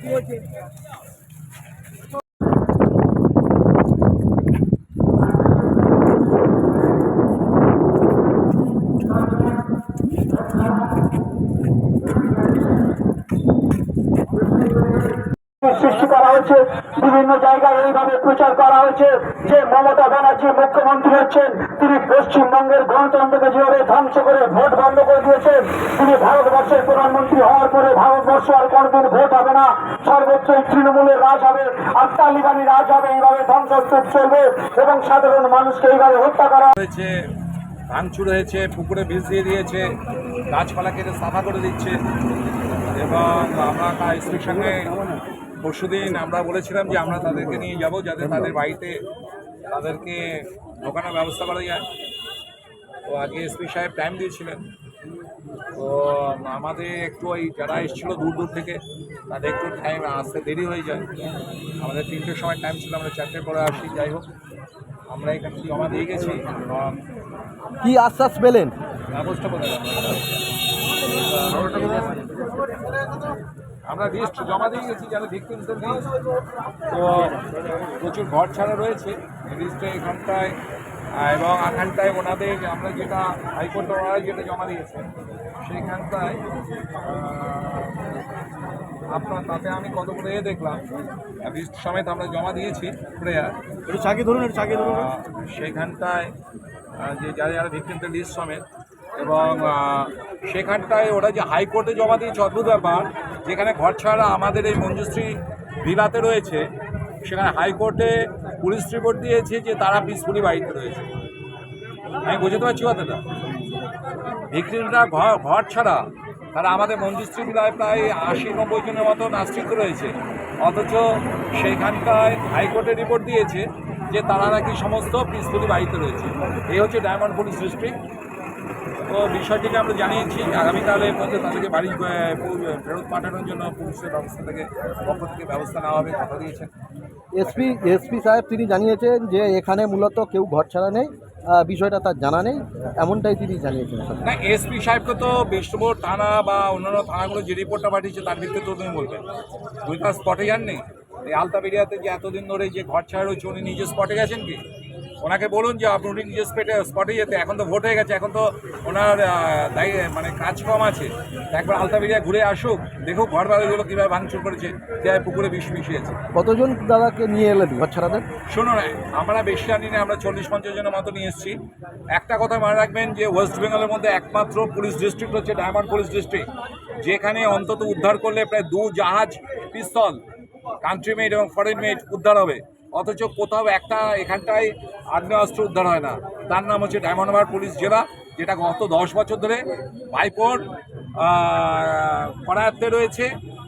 কি হয়েছে সৃষ্টি করা হয়েছে, বিভিন্ন জায়গায় এইভাবে প্রচার করা হয়েছে। যে মমতা ব্যানার্জি মুখ্যমন্ত্রী হচ্ছেন, তিনি পশ্চিমবঙ্গের গণতন্ত্রকে যেভাবে ধ্বংস করে ভোট বন্ধ করে দিয়েছেন, তিনি ভারতবর্ষের প্রধানমন্ত্রী হওয়ার পরে ভারতবর্ষ আর কোনদিন ভোট হবে না। সর্বোচ্চ তৃণমূলের রাজ হবে, আর তালিবানি রাজ হবে, এইভাবে ধ্বংসস্তূপ চলবে, এবং সাধারণ মানুষকে এইভাবে হত্যা করা হয়েছে, ভাঙচুর হয়েছে, পুকুরে বীজ দিয়ে দিয়েছে গাছপালা কেটে সাফা করে দিচ্ছে, এবং আমরা এসপির সঙ্গে পরশুদিন আমরা বলেছিলাম যে আমরা তাদেরকে নিয়ে যাব যাতে তাদের বাড়িতে তাদেরকে ঢোকানোর ব্যবস্থা করা যায়। তো আগে এসপি সাহেব টাইম দিয়েছিলেন। তো আমাদের একটু ওই যারা এসেছিল দূর দূর থেকে তাদের একটু টাইম আসতে দেরি হয়ে যায়। আমাদের তিনটের সময় টাইম ছিল আমরা চারটের পরে আসি যাই হোক। আমরা এখানে জমা দিয়ে গেছি। কি আশ্বাস পেলেন? ব্যবস্থা করে আমরা লিস্ট জমা দিয়ে গেছি যারা ভিক্টিমসের লিস্ট তো প্রচুর ঘর ছাড়া রয়েছে। লিস্টে এখানটায় এবং এখানটায় ওনাদের আমরা যেটা হাইকোর্ট ওনারা যেটা জমা দিয়েছে সেইখানটায় আপনার তাতে আমি কত করে এ দেখলাম। লিস্ট সমেত আমরা জমা দিয়েছি প্রেয়ার। একটু চাকি ধরুন একটু চাকি ধরুন। সেইখানটায় যে যারা যারা ভিক্টিমদের লিস্ট সমেত এবং সেখানটায় ওরা যে হাইকোর্টে জমা দিয়েছে অদ্ভুত ব্যাপার। যেখানে ঘর ছাড়া আমাদের এই মঞ্জুশ্রী ভিলাতে রয়েছে, সেখানে হাইকোর্টে পুলিশ রিপোর্ট দিয়েছে যে তারা পিসফুলি বাড়িতে রয়েছে। আমি বুঝতে পারছি কথাটা? ভিক্টিমরা ঘর ঘর ছাড়া তারা আমাদের মঞ্জুশ্রী ভিলায় প্রায় আশি নব্বই জনের মতো নাস্তিক রয়েছে। অথচ সেইখানটায় হাইকোর্টে রিপোর্ট দিয়েছে যে তারা নাকি সমস্ত পিসফুলি বাড়িতে রয়েছে। এই হচ্ছে ডায়মন্ড পুলিশ ডিস্ট্রিক্ট তো বিষয়টিকে আমরা জানিয়েছি আগামীকালের মধ্যে তাদেরকে বাড়ি ফেরত পাঠানোর জন্য পুলিশের ব্যবস্থা থেকে পক্ষ থেকে ব্যবস্থা নেওয়া হবে কথা দিয়েছেন। এসপি এসপি সাহেব তিনি জানিয়েছেন যে এখানে মূলত কেউ ঘর ছাড়া নেই বিষয়টা তার জানা নেই এমনটাই তিনি জানিয়েছেন। না এসপি সাহেবকে তো বিষ্ণুপুর থানা বা অন্যান্য থানাগুলো যে রিপোর্টটা পাঠিয়েছে তার ভিত্তিতে তো তুমি বলবেন। তুই তার স্পটে যাননি? এই আলতাবেরিয়াতে যে এতদিন ধরে যে ঘর ছাড়া রয়েছে উনি নিজে স্পটে গেছেন কি? ওনাকে বলুন যে আপনি উনি স্পেটে স্পটে যেতে এখন তো ভোট হয়ে গেছে এখন তো ওনার মানে কাজ কম আছে। একবার আলতাবেরিয়া ঘুরে আসুক দেখুক ঘর বাড়িগুলো কীভাবে ভাঙচুর করেছে দেয় পুকুরে বিষ মিশিয়েছে। কতজন দাদাকে নিয়ে এলেন ঘর ছাড়াদের শোনো না আমরা বেশি আনি না আমরা চল্লিশ পঞ্চাশ জনের মতো নিয়ে এসেছি। একটা কথা মনে রাখবেন যে ওয়েস্ট বেঙ্গলের মধ্যে একমাত্র পুলিশ ডিস্ট্রিক্ট হচ্ছে ডায়মন্ড পুলিশ ডিস্ট্রিক্ট যেখানে অন্তত উদ্ধার করলে প্রায় দু জাহাজ পিস্তল কান্ট্রি মেড এবং ফরেন মেড উদ্ধার হবে। অথচ কোথাও একটা এখানটায় আগ্নেয়াস্ত্র উদ্ধার হয় না। তার নাম হচ্ছে ডায়মন্ড হারবার পুলিশ জেলা, যেটা গত দশ বছর ধরে ভাইপোর করায়ত্তে রয়েছে।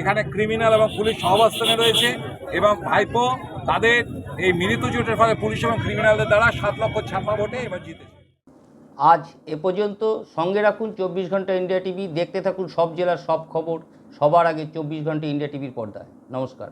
এখানে ক্রিমিনাল এবং পুলিশ সহবাস্থানে রয়েছে এবং ভাইপো তাদের এই মিলিত জোটের ফলে পুলিশ এবং ক্রিমিনালদের দ্বারা সাত লক্ষ ছাপ্পা ভোটে এবার জিতেছে। আজ এ পর্যন্ত সঙ্গে রাখুন চব্বিশ ঘণ্টা ইন্ডিয়া টিভি, দেখতে থাকুন সব জেলার সব খবর সবার আগে চব্বিশ ঘণ্টা ইন্ডিয়া টিভির পর্দায়। নমস্কার।